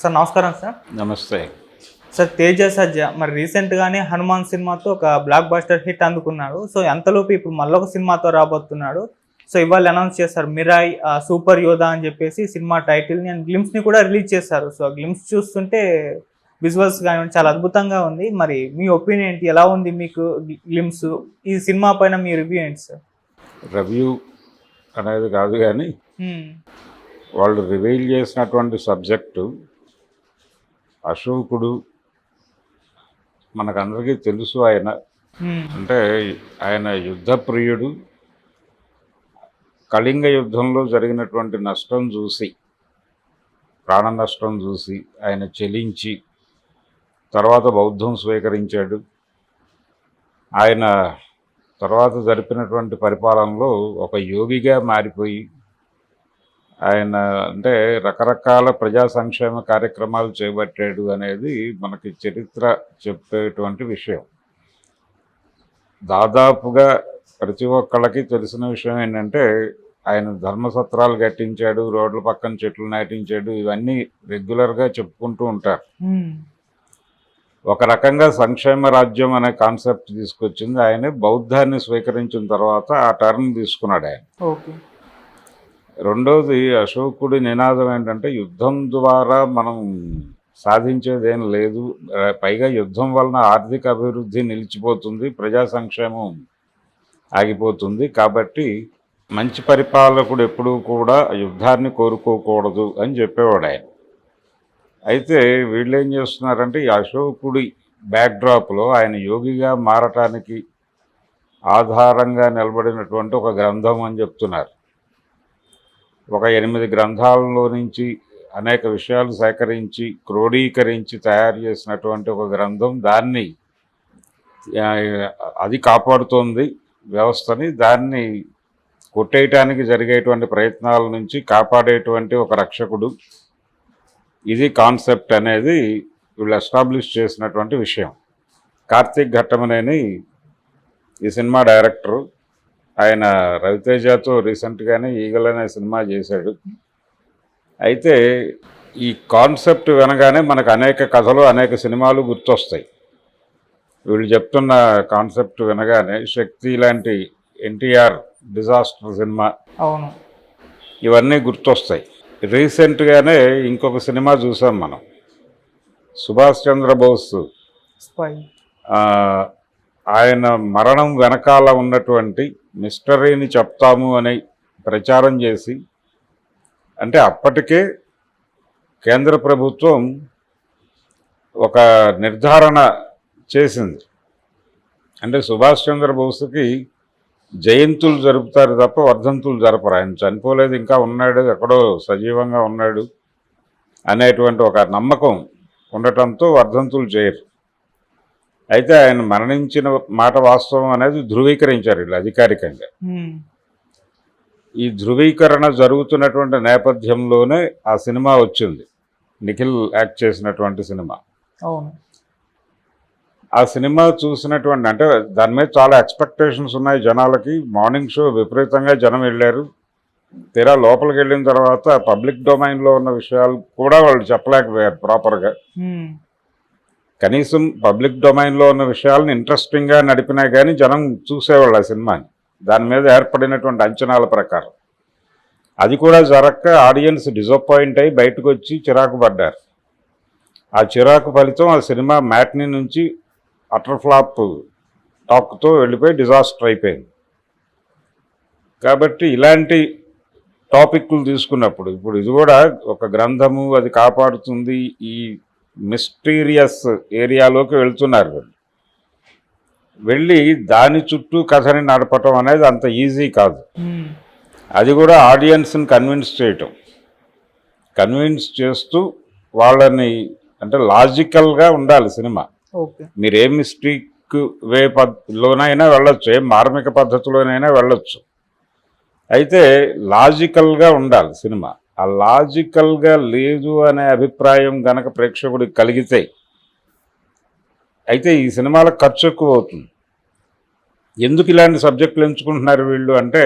Sir నమస్కారం sir. నమస్తే. Sir Teja సజ్జ మరి రీసెంట్గానే హనుమాన్ సినిమాతో ఒక బ్లాక్ బస్టర్ హిట్ అందుకున్నాడు. సో అంతలోపు ఇప్పుడు మళ్ళొక సినిమాతో రాబోతున్నాడు. సో ఇవాళ అనౌన్స్ చేశారు మిరాయ్ సూపర్ యోధా అని చెప్పేసి సినిమా టైటిల్ని అండ్ గ్లిమ్స్ని కూడా రిలీజ్ చేశారు. సో ఆ గ్లిమ్స్ చూస్తుంటే విజువల్స్ కానీ చాలా అద్భుతంగా ఉంది. మరి మీ ఒపీనియన్ ఏంటి? ఎలా ఉంది మీకు గ్లిమ్స్ ఈ సినిమా పైన మీ రివ్యూ ఏంటి సార్? రివ్యూ అనేది కాదు కానీ. వాళ్ళు రివీల్ చేసినటువంటి సబ్జెక్టు అశోకుడు మనకందరికీ తెలుసు ఆయన. అంటే ఆయన యుద్ధ ప్రియుడు. కళింగ యుద్ధంలో జరిగినటువంటి నష్టం చూసి ప్రాణ నష్టం చూసి ఆయన చెలించి తర్వాత బౌద్ధం స్వీకరించాడు. ఆయన తర్వాత జరిపినటువంటి పరిపాలనలో ఒక యోగిగా మారిపోయి ఆయన అంటే రకరకాల ప్రజా సంక్షేమ కార్యక్రమాలు చేపట్టాడు అనేది మనకి చరిత్ర చెప్పేటువంటి విషయం. దాదాపుగా ప్రతి ఒక్కళ్ళకి తెలిసిన విషయం ఏంటంటే ఆయన ధర్మసత్రాలు కట్టించాడు రోడ్ల పక్కన చెట్లు నాటించాడు ఇవన్నీ రెగ్యులర్గా చెప్పుకుంటూ ఉంటారు. ఒక రకంగా సంక్షేమ రాజ్యం అనే కాన్సెప్ట్ తీసుకొచ్చింది. ఆయన బౌద్ధాన్ని స్వీకరించిన తర్వాత ఆ టర్న్ తీసుకున్నాడు ఆయన. రెండవది అశోకుడి నినాదం ఏంటంటే యుద్ధం ద్వారా మనం సాధించేది ఏం లేదు పైగా యుద్ధం వలన ఆర్థిక అభివృద్ధి నిలిచిపోతుంది ప్రజా సంక్షేమం ఆగిపోతుంది. కాబట్టి మంచి పరిపాలకుడు ఎప్పుడూ కూడా యుద్ధాన్ని కోరుకోకూడదు అని చెప్పేవాడు ఆయన. అయితే వీళ్ళు ఏం చేస్తున్నారంటే ఈ అశోకుడి బ్యాక్డ్రాప్లో ఆయన యోగిగా మారటానికి ఆధారంగా నిలబడినటువంటి ఒక గ్రంథం అని చెప్తున్నారు. ఒక ఎనిమిది గ్రంథాలలో నుంచి అనేక విషయాలు సేకరించి క్రోడీకరించి తయారు చేసినటువంటి ఒక గ్రంథం. దాన్ని అది కాపాడుతోంది వ్యవస్థని. దాన్ని కొట్టేయటానికి జరిగేటువంటి ప్రయత్నాల నుంచి కాపాడేటువంటి ఒక రక్షకుడు. ఇది కాన్సెప్ట్ అనేది వీళ్ళు ఎస్టాబ్లిష్ చేసినటువంటి విషయం. కార్తీక్ ఘట్టమనేని ఈ సినిమా డైరెక్టరు. ఆయన రవితేజతో రీసెంట్గానే ఈగల్ అనే సినిమా చేశాడు. అయితే ఈ కాన్సెప్ట్ వినగానే మనకు అనేక కథలు అనేక సినిమాలు గుర్తొస్తాయి. వీళ్ళు చెప్తున్న కాన్సెప్ట్ వినగానే శక్తి లాంటి ఎన్టీఆర్ డిజాస్టర్ సినిమా అవును. ఇవన్నీ గుర్తొస్తాయి. రీసెంట్గానే ఇంకొక సినిమా చూసాం మనం. సుభాష్ చంద్రబోస్ ఆయన మరణం వెనకాల ఉన్నటువంటి మిస్టరీని చెప్తాము అని ప్రచారం చేసి అంటే అప్పటికే కేంద్ర ప్రభుత్వం ఒక నిర్ధారణ చేసింది. అంటే సుభాష్ చంద్రబోస్కి జయంతులు జరుపుతారు తప్ప వర్ధంతులు జరపరు. ఆయన చనిపోలేదు ఇంకా ఉన్నాడు ఎక్కడో సజీవంగా ఉన్నాడు అనేటువంటి ఒక నమ్మకం ఉండటంతో వర్ధంతులు చేయరు. అయితే ఆయన మరణించిన మాట వాస్తవం అనేది ధృవీకరించారు వీళ్ళు అధికారికంగా. ఈ ధృవీకరణ జరుగుతున్నటువంటి నేపథ్యంలోనే ఆ సినిమా వచ్చింది. నిఖిల్ యాక్ట్ చేసినటువంటి సినిమా. అవును. ఆ సినిమా చూసినటువంటి అంటే దాని మీద చాలా ఎక్స్పెక్టేషన్స్ ఉన్నాయి జనాలకి. మార్నింగ్ షో విపరీతంగా జనం వెళ్ళారు. తీరా లోపలికి వెళ్ళిన తర్వాత పబ్లిక్ డొమైన్లో ఉన్న విషయాలు కూడా వాళ్ళు చెప్పలేకపోయారు ప్రాపర్గా. కనీసం పబ్లిక్ డొమైన్లో ఉన్న విషయాలను ఇంట్రెస్టింగ్గా నడిపినా కానీ జనం చూసేవాళ్ళు ఆ సినిమాని. దాని మీద ఏర్పడినటువంటి అంచనాల ప్రకారం. అది కూడా జరక్క ఆడియన్స్ డిసప్పాయింట్ అయ్యి బయటకు వచ్చి చిరాకు పడ్డారు. ఆ చిరాకు ఫలితం ఆ సినిమా మ్యాట్ని నుంచి అటర్ ఫ్లాప్ టాక్తో వెళ్ళిపోయి డిజాస్టర్ అయిపోయింది. కాబట్టి ఇలాంటి టాపిక్లు తీసుకున్నప్పుడు ఇప్పుడు ఇది కూడా ఒక గ్రంథము అది కాపాడుతుంది ఈ మిస్టీరియస్ ఏరియాలోకి వెళ్తున్నారు. వీళ్ళు దాని చుట్టూ కథని నడపటం అనేది అంత ఈజీ కాదు. అది కూడా ఆడియన్స్ని కన్విన్స్ చేయటం. కన్విన్స్ చేస్తూ వాళ్ళని అంటే లాజికల్గా ఉండాలి సినిమా. మీరు ఏ మిస్టేక్ వే పద్ధతిలోనైనా వెళ్ళొచ్చు ఏ మార్మిక పద్ధతిలోనైనా వెళ్ళొచ్చు. అయితే లాజికల్గా ఉండాలి సినిమా. ఆ లాజికల్గా లేదు అనే అభిప్రాయం గనక ప్రేక్షకుడికి కలిగితే అయితే ఈ సినిమాలకు ఖర్చు ఎక్కువ అవుతుంది. ఎందుకు ఇలాంటి సబ్జెక్టులు ఎంచుకుంటున్నారు వీళ్ళు అంటే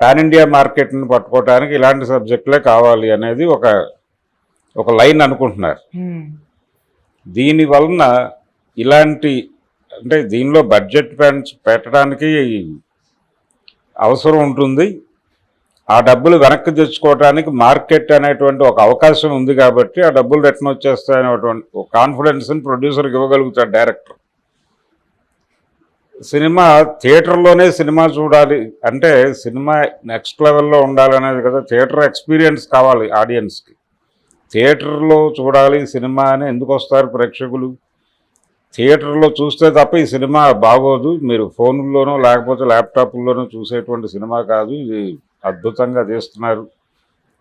పాన్ ఇండియా మార్కెట్ని పట్టుకోవడానికి ఇలాంటి సబ్జెక్టులే కావాలి అనేది ఒక ఒక లైన్ అనుకుంటున్నారు. దీని వలన ఇలాంటి అంటే దీనిలో బడ్జెట్ పెంచ పెట్టడానికి అవసరం ఉంటుంది. ఆ డబ్బులు వెనక్కి తెచ్చుకోవడానికి మార్కెట్ అనేటువంటి ఒక అవకాశం ఉంది కాబట్టి ఆ డబ్బులు రిటర్న్ వచ్చేస్తాయనేటువంటి ఒక కాన్ఫిడెన్స్ని ప్రొడ్యూసర్కి ఇవ్వగలుగుతాడు డైరెక్టర్ సినిమా థియేటర్లోనే సినిమా చూడాలి అంటే సినిమా నెక్స్ట్ లెవెల్లో ఉండాలనేది కదా థియేటర్ ఎక్స్పీరియన్స్ కావాలి ఆడియన్స్కి థియేటర్లో చూడాలి సినిమా అని ఎందుకు వస్తారు ప్రేక్షకులు? థియేటర్లో చూస్తే తప్ప ఈ సినిమా బాగోదు మీరు ఫోన్లోనో లేకపోతే ల్యాప్టాప్లోనో చూసేటువంటి సినిమా కాదు ఇది అద్భుతంగా తీస్తున్నారు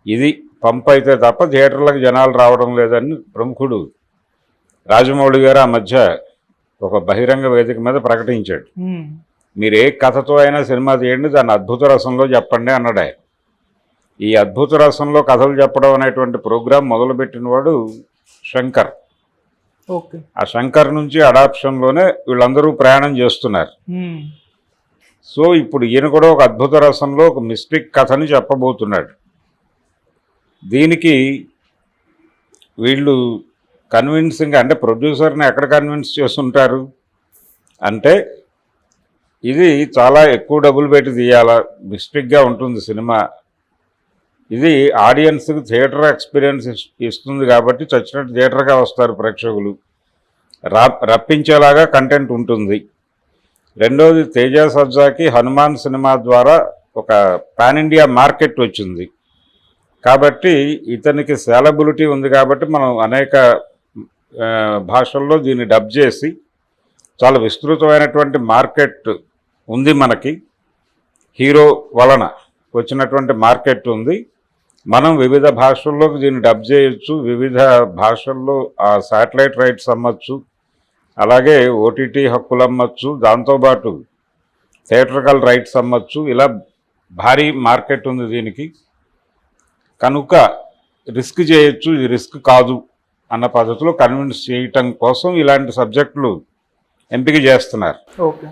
ఇది పంప్ అయితే తప్ప థియేటర్లకు జనాలు రావడం లేదని ప్రముఖుడు రాజమౌళి గారు ఆ మధ్య ఒక బహిరంగ వేదిక మీద ప్రకటించాడు. మీరు ఏ కథతో అయినా సినిమా తీయండి దాన్ని అద్భుత రసంలో చెప్పండి అన్నాడు ఆయన. ఈ అద్భుత రసంలో కథలు చెప్పడం అనేటువంటి ప్రోగ్రాం మొదలుపెట్టిన వాడు శంకర్. ఓకే. ఆ శంకర్ నుంచి అడాప్షన్లోనే వీళ్ళందరూ ప్రయాణం చేస్తున్నారు. సో ఇప్పుడు ఈయన కూడా ఒక అద్భుత రసంలో ఒక మిస్టిక్ కథని చెప్పబోతున్నాడు. దీనికి వీళ్ళు కన్విన్సింగ్ అంటే ప్రొడ్యూసర్ని ఎక్కడ కన్విన్స్ చేస్తుంటారు? అంటే ఇది చాలా ఎక్కువ డబ్బులు పెట్టి తీయాలా? మిస్టిక్గా ఉంటుంది సినిమా. ఇది ఆడియన్స్కి థియేటర్ ఎక్స్పీరియన్స్ ఇస్- ఇస్తుంది కాబట్టి చచ్చినట్టు థియేటర్గా వస్తారు ప్రేక్షకులు. రా రప్పించేలాగా కంటెంట్ ఉంటుంది. రెండోది తేజ సబ్జాకి హనుమాన్ సినిమా ద్వారా ఒక పాన్ ఇండియా మార్కెట్ వచ్చింది. కాబట్టి ఇతనికి సేలబిలిటీ ఉంది కాబట్టి మనం అనేక భాషల్లో దీన్ని డబ్ చేసి చాలా విస్తృతమైనటువంటి మార్కెట్ ఉంది మనకి. హీరో వలన వచ్చినటువంటి మార్కెట్ ఉంది. మనం వివిధ భాషల్లోకి దీన్ని డబ్ చేయొచ్చు వివిధ భాషల్లో ఆ శాటిలైట్ రైట్స్ అమ్మచ్చు. అలాగే ఓటీటీ హక్కులు అమ్మచ్చు దాంతోపాటు థియేటర్కల్ రైట్స్ అమ్మచ్చు. ఇలా భారీ మార్కెట్ ఉంది దీనికి. కనుక రిస్క్ చేయొచ్చు ఇది రిస్క్ కాదు అన్న పద్ధతిలో కన్విన్స్ చేయటం కోసం ఇలాంటి సబ్జెక్టులు ఎంపిక చేస్తున్నారు. ఓకే.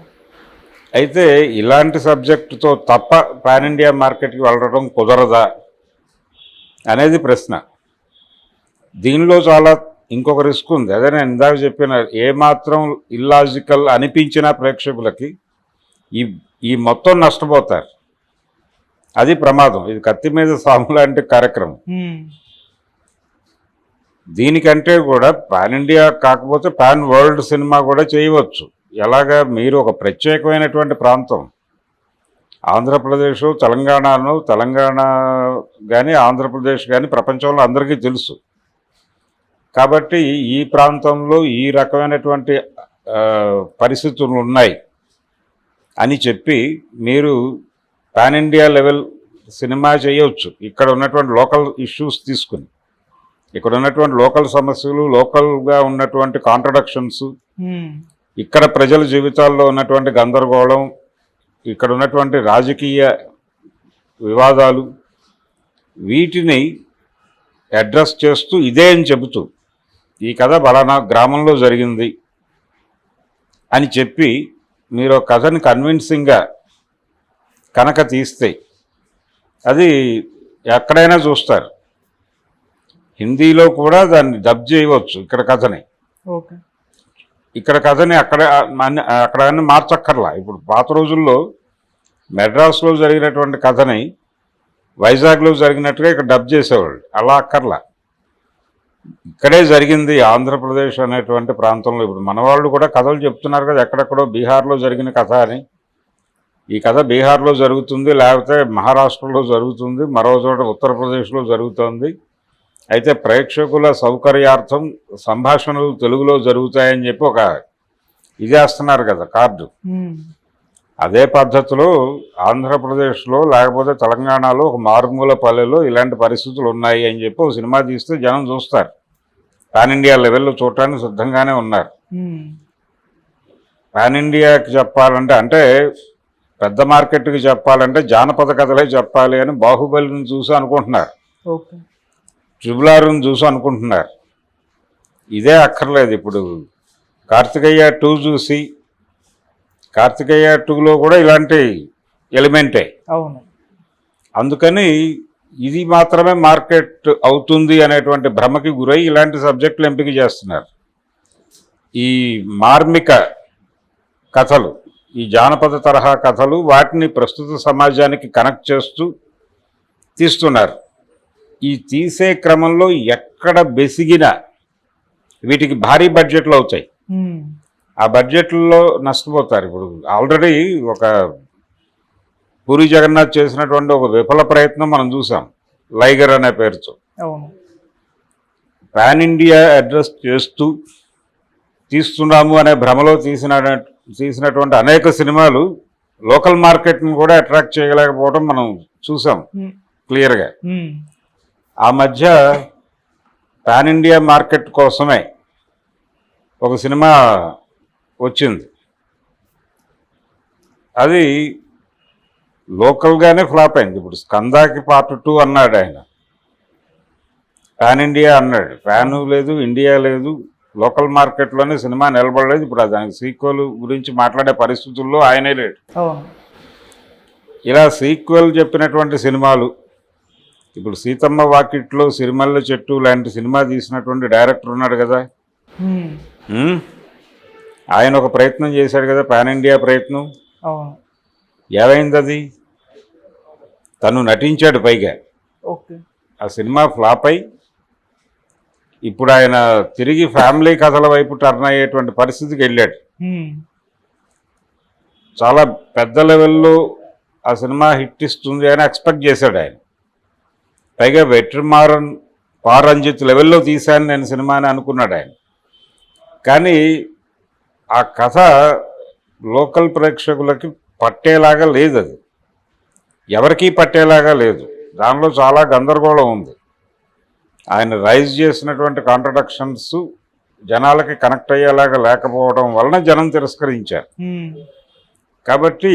అయితే ఇలాంటి సబ్జెక్టుతో తప్ప పాన్ ఇండియా మార్కెట్కి వెళ్ళడం కుదరదా అనేది ప్రశ్న. దీనిలో చాలా ఇంకొక రిస్క్ ఉంది. అదే నేను ఇందాక చెప్పిన ఏమాత్రం ఇల్లాజికల్ అనిపించిన ప్రేక్షకులకి ఈ ఈ మొత్తం నష్టపోతారు. అది ప్రమాదం. ఇది కత్తి మీద సాము లాంటి కార్యక్రమం. దీనికంటే కూడా పాన్ ఇండియా కాకపోతే పాన్ వరల్డ్ సినిమా కూడా చేయవచ్చు. ఎలాగా మీరు ఒక ప్రత్యేకమైనటువంటి ప్రాంతం. ఆంధ్రప్రదేశ్ తెలంగాణను తెలంగాణ కానీ ఆంధ్రప్రదేశ్ కానీ ప్రపంచంలో అందరికీ తెలుసు. కాబట్టి ఈ ప్రాంతంలో ఈ రకమైనటువంటి పరిస్థితులు ఉన్నాయి అని చెప్పి మీరు పాన్ ఇండియా లెవెల్ సినిమా చేయవచ్చు ఇక్కడ ఉన్నటువంటి లోకల్ ఇష్యూస్ తీసుకుని. ఇక్కడ ఉన్నటువంటి లోకల్ సమస్యలు లోకల్గా ఉన్నటువంటి కాంట్రడక్షన్స్. ఇక్కడ ప్రజల జీవితాల్లో ఉన్నటువంటి గందరగోళం ఇక్కడ ఉన్నటువంటి రాజకీయ వివాదాలు వీటిని అడ్రస్ చేస్తూ ఇదే అని చెబుతూ ఈ కథ బలానా గ్రామంలో జరిగింది అని చెప్పి మీరు కథని కన్విన్సింగ్గా కనుక తీస్తే అది ఎక్కడైనా చూస్తారు. హిందీలో కూడా దాన్ని డబ్ చేయవచ్చు ఇక్కడ కథని. ఓకే. ఇక్కడ కథని అక్కడ అక్కడ మార్చక్కర్లా. ఇప్పుడు పాత రోజుల్లో మెడ్రాస్లో జరిగినటువంటి కథని వైజాగ్లో జరిగినట్టుగా ఇక్కడ డబ్ చేసేవాళ్ళు. అలా అక్కర్లా. ఇక్కడే జరిగింది ఆంధ్రప్రదేశ్ అనేటువంటి ప్రాంతంలో. ఇప్పుడు మన వాళ్ళు కూడా కథలు చెప్తున్నారు కదా ఎక్కడెక్కడో బీహార్లో జరిగిన కథ అని. ఈ కథ బీహార్లో జరుగుతుంది లేకపోతే మహారాష్ట్రలో జరుగుతుంది మరో చోట ఉత్తరప్రదేశ్లో జరుగుతుంది. అయితే ప్రేక్షకుల సౌకర్యార్థం సంభాషణలు తెలుగులో జరుగుతాయని చెప్పి ఒక ఇదేస్తున్నారు కదా కార్డు. అదే పద్ధతిలో ఆంధ్రప్రదేశ్లో లేకపోతే తెలంగాణలో ఒక మారుమూల పల్లెలో ఇలాంటి పరిస్థితులు ఉన్నాయి అని చెప్పి ఒక సినిమా తీస్తే జనం చూస్తారు. పాన్ ఇండియా లెవెల్లో చూడటానికి సిద్ధంగానే ఉన్నారు. పాన్ ఇండియాకి చెప్పాలంటే అంటే పెద్ద మార్కెట్కి చెప్పాలంటే జానపద కథలే చెప్పాలి అని బాహుబలిని చూసి అనుకుంటున్నారు. ఓకే. ట్రిబులారుని చూసి అనుకుంటున్నారు. ఇదే అక్కర్లేదు ఇప్పుడు. కార్తికేయ టూ చూసి కార్తికేయ టూలో కూడా ఇలాంటి ఎలిమెంటే. అవును. అందుకని ఇది మాత్రమే మార్కెట్ అవుతుంది అనేటువంటి భ్రమకి గురై ఇలాంటి సబ్జెక్టులు ఎంపిక చేస్తున్నారు. ఈ మార్మిక కథలు ఈ జానపద తరహా కథలు వాటిని ప్రస్తుత సమాజానికి కనెక్ట్ చేస్తూ తీస్తున్నారు. ఈ తీసే క్రమంలో ఎక్కడ బెసిగిన వీటికి భారీ బడ్జెట్లు అవుతాయి. ఆ బడ్జెట్లో నష్టపోతారు ఇప్పుడు. ఆల్రెడీ ఒక పూరి జగన్నాథ్ చేసినటువంటి ఒక విఫల ప్రయత్నం మనం చూసాం. లైగర్ అనే పేరుతో. పాన్ ఇండియా అడ్రస్ చేస్తూ తీస్తున్నాము అనే భ్రమలో తీసిన తీసినటువంటి అనేక సినిమాలు లోకల్ మార్కెట్ని కూడా అట్రాక్ట్ చేయలేకపోవడం మనం చూసాం. క్లియర్గా. ఆ మధ్య పాన్ ఇండియా మార్కెట్ కోసమే ఒక సినిమా వచ్చింది. అది లోకల్గానే ఫ్లాప్ అయింది. ఇప్పుడు స్కందాకి పార్ట్ టూ అన్నాడు ఆయన. పాన్ ఇండియా అన్నాడు. ప్యాను లేదు ఇండియా లేదు లోకల్ మార్కెట్లోనే సినిమా నిలబడలేదు. ఇప్పుడు దానికి సీక్వెల్ గురించి మాట్లాడే పరిస్థితుల్లో ఆయనే లేడు. ఇలా సీక్వెల్ చెప్పినటువంటి సినిమాలు ఇప్పుడు సీతమ్మ వాకిట్లో సిరిమల్ల చెట్టు లాంటి సినిమా తీసినటువంటి డైరెక్టర్ ఉన్నాడు కదా? ఆయన ఒక ప్రయత్నం చేశాడు కదా పాన్ ఇండియా ప్రయత్నం? ఏమైంది అది తను నటించాడు పైగా. ఓకే. ఆ సినిమా ఫ్లాప్ అయి ఇప్పుడు ఆయన తిరిగి ఫ్యామిలీ కథల వైపు టర్న్ అయ్యేటువంటి పరిస్థితికి వెళ్ళాడు. చాలా పెద్ద లెవెల్లో ఆ సినిమా హిట్ ఇస్తుంది అని ఎక్స్పెక్ట్ చేశాడు ఆయన. పైగా వెట్రిమారన్ పారంజిత్ లెవెల్లో తీశాను నేను సినిమా అని అనుకున్నాడు ఆయన. కానీ ఆ కథ లోకల్ ప్రేక్షకులకి పట్టేలాగా లేదు అది. ఎవరికీ పట్టేలాగా లేదు. దానిలో చాలా గందరగోళం ఉంది. ఆయన రైజ్ చేసినటువంటి కాంట్రడక్షన్స్ జనాలకి కనెక్ట్ అయ్యేలాగా లేకపోవడం వలన జనం తిరస్కరించారు. కాబట్టి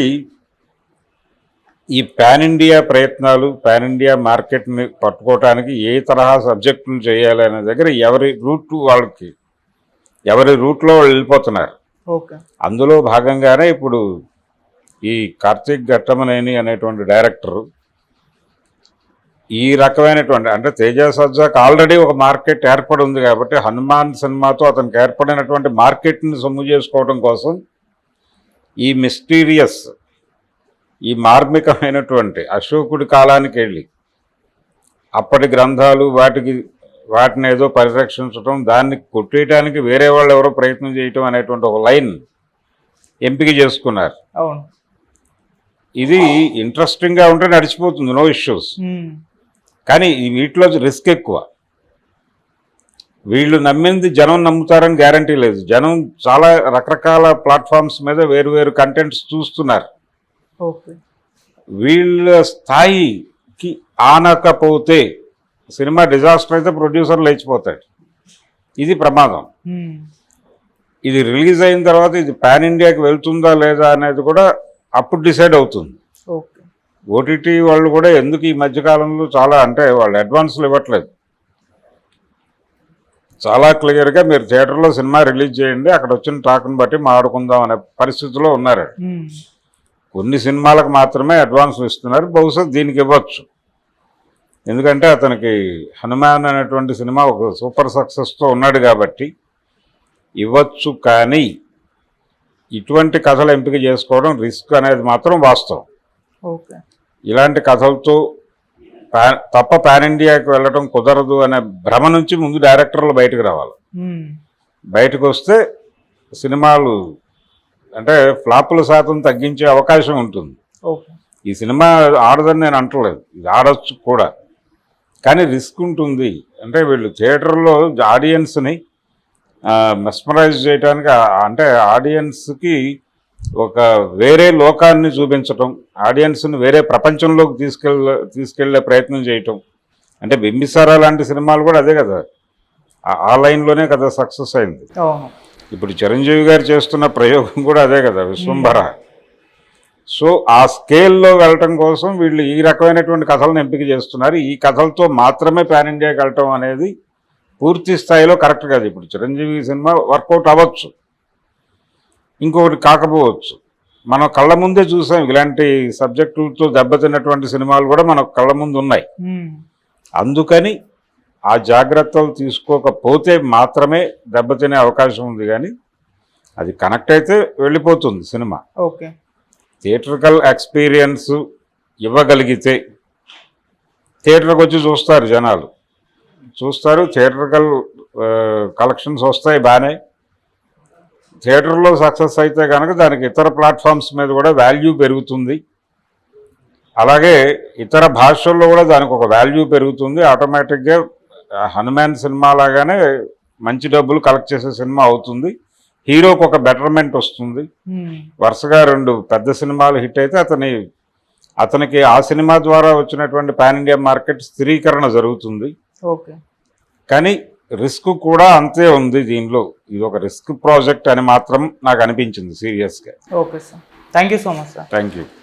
ఈ పాన్ ఇండియా ప్రయత్నాలు పాన్ ఇండియా మార్కెట్ని పట్టుకోవటానికి ఏ తరహా సబ్జెక్టులు చేయాలి అనే దగ్గర ఎవరి రూట్ వాళ్ళకి ఎవరి రూట్లో వాళ్ళు వెళ్ళిపోతున్నారు. అందులో భాగంగానే ఇప్పుడు ఈ కార్తీక్ ఘట్టమనేని అనేటువంటి డైరెక్టరు ఈ రకమైనటువంటి అంటే తేజ సజ్జాకి ఆల్రెడీ ఒక మార్కెట్ ఏర్పడి ఉంది కాబట్టి హనుమాన్ సినిమాతో అతనికి ఏర్పడినటువంటి మార్కెట్ని సొమ్ము చేసుకోవడం కోసం ఈ మిస్టీరియస్ ఈ మార్మికమైనటువంటి అశోకుడి కాలానికి వెళ్ళి అప్పటి గ్రంథాలు వాటికి వాటిని ఏదో పరిరక్షించడం దాన్ని కొట్టేయడానికి వేరే వాళ్ళు ఎవరో ప్రయత్నం చేయటం అనేటువంటి ఒక లైన్ ఎంపిక చేసుకున్నారు. అవును. ఇది ఇంట్రెస్టింగ్గా ఉంటే నడిచిపోతుంది నో ఇష్యూస్ కానీ వీటిలో రిస్క్ ఎక్కువ. వీళ్ళు నమ్మింది జనం నమ్ముతారని గ్యారంటీ లేదు. జనం చాలా రకరకాల ప్లాట్ఫామ్స్ మీద వేరు వేరు కంటెంట్స్ చూస్తున్నారు. వీళ్ళ స్థాయికి ఆనకపోతే సినిమా డిజాస్టర్ అయితే ప్రొడ్యూసర్ లేచిపోతాడు ఇది ప్రమాదం. ఇది రిలీజ్ అయిన తర్వాత ఇది పాన్ ఇండియాకి వెళ్తుందా లేదా అనేది కూడా అప్పుడు డిసైడ్ అవుతుంది. ఓటీటీ వాళ్ళు కూడా ఎందుకు ఈ మధ్యకాలంలో చాలా అంటే వాళ్ళు అడ్వాన్స్లు ఇవ్వట్లేదు. చాలా క్లియర్గా మీరు థియేటర్లో సినిమా రిలీజ్ చేయండి అక్కడ వచ్చిన టాక్ని బట్టి మాట్లాడుకుందాం అనే పరిస్థితిలో ఉన్నారు. కొన్ని సినిమాలకు మాత్రమే అడ్వాన్స్లు ఇస్తున్నారు బహుశా దీనికి ఇవ్వచ్చు. ఎందుకంటే అతనికి హనుమాన్ అనేటువంటి సినిమా ఒక సూపర్ సక్సెస్తో ఉన్నాడు కాబట్టి ఇవ్వచ్చు కానీ ఇటువంటి కథలు ఎంపిక చేసుకోవడం రిస్క్ అనేది మాత్రం వాస్తవం. ఓకే. ఇలాంటి కథలతో తప్ప పాన్ ఇండియాకి వెళ్ళడం కుదరదు అనే భ్రమ నుంచి ముందు డైరెక్టర్లు బయటకు రావాలి. బయటకు వస్తే సినిమాలు అంటే ఫ్లాపుల శాతం తగ్గించే అవకాశం ఉంటుంది. ఈ సినిమా ఆడదని నేను అంటలేదు. ఇది ఆడొచ్చు కూడా. కానీ రిస్క్ ఉంటుంది. అంటే వీళ్ళు థియేటర్లో ఆడియన్స్ని మెస్మరైజ్ చేయడానికి అంటే ఆడియన్స్కి ఒక వేరే లోకాన్ని చూపించటం ఆడియన్స్ని వేరే ప్రపంచంలోకి తీసుకెళ్ళ తీసుకెళ్ళే ప్రయత్నం చేయటం. అంటే బింబిసారా లాంటి సినిమాలు కూడా అదే కదా. ఆ- లైన్లోనే కదా సక్సెస్ అయింది. ఇప్పుడు చిరంజీవి గారు చేస్తున్న ప్రయోగం కూడా అదే కదా విశ్వంభర. సో ఆ స్కేల్లో వెళ్ళటం కోసం వీళ్ళు ఈ రకమైనటువంటి కథలను ఎంపిక చేస్తున్నారు. ఈ కథలతో మాత్రమే పాన్ ఇండియాకి వెళ్ళటం అనేది పూర్తి స్థాయిలో కరెక్ట్ కాదు. ఇప్పుడు చిరంజీవి సినిమా వర్కౌట్ అవ్వచ్చు. ఇంకొకటి కాకపోవచ్చు. మనం కళ్ళ ముందే చూసాం. ఇలాంటి సబ్జెక్టులతో దెబ్బతిన్నటువంటి సినిమాలు కూడా మన కళ్ళ ముందు ఉన్నాయి. అందుకని ఆ జాగ్రత్తలు తీసుకోకపోతే మాత్రమే దెబ్బతినే అవకాశం ఉంది. కానీ అది కనెక్ట్ అయితే వెళ్ళిపోతుంది సినిమా. ఓకే. థియేటర్కల్ ఎక్స్పీరియన్స్ ఇవ్వగలిగితే థియేటర్కి వచ్చి చూస్తారు జనాలు. చూస్తారు థియేటర్కల్ కలెక్షన్స్ వస్తాయి బాగానే థియేటర్లో సక్సెస్ అయితే కనుక దానికి ఇతర ప్లాట్ఫామ్స్ మీద కూడా వాల్యూ పెరుగుతుంది. అలాగే ఇతర భాషల్లో కూడా దానికి ఒక వాల్యూ పెరుగుతుంది. ఆటోమేటిక్గా హనుమాన్ సినిమా లాగానే మంచి డబ్బులు కలెక్ట్ చేసే సినిమా అవుతుంది. హీరోకి ఒక బెటర్మెంట్ వస్తుంది. వరుసగా రెండు పెద్ద సినిమాలు హిట్ అయితే అతని అతనికి ఆ సినిమా ద్వారా వచ్చినటువంటి పాన్ ఇండియా మార్కెట్ స్థిరీకరణ జరుగుతుంది. ఓకే. కానీ రిస్క్ కూడా అంతే ఉంది దీనిలో. ఇది ఒక రిస్క్ ప్రాజెక్ట్ అని మాత్రం నాకు అనిపించింది సీరియస్గా. Okay sir. Thank you so much sir. Thank you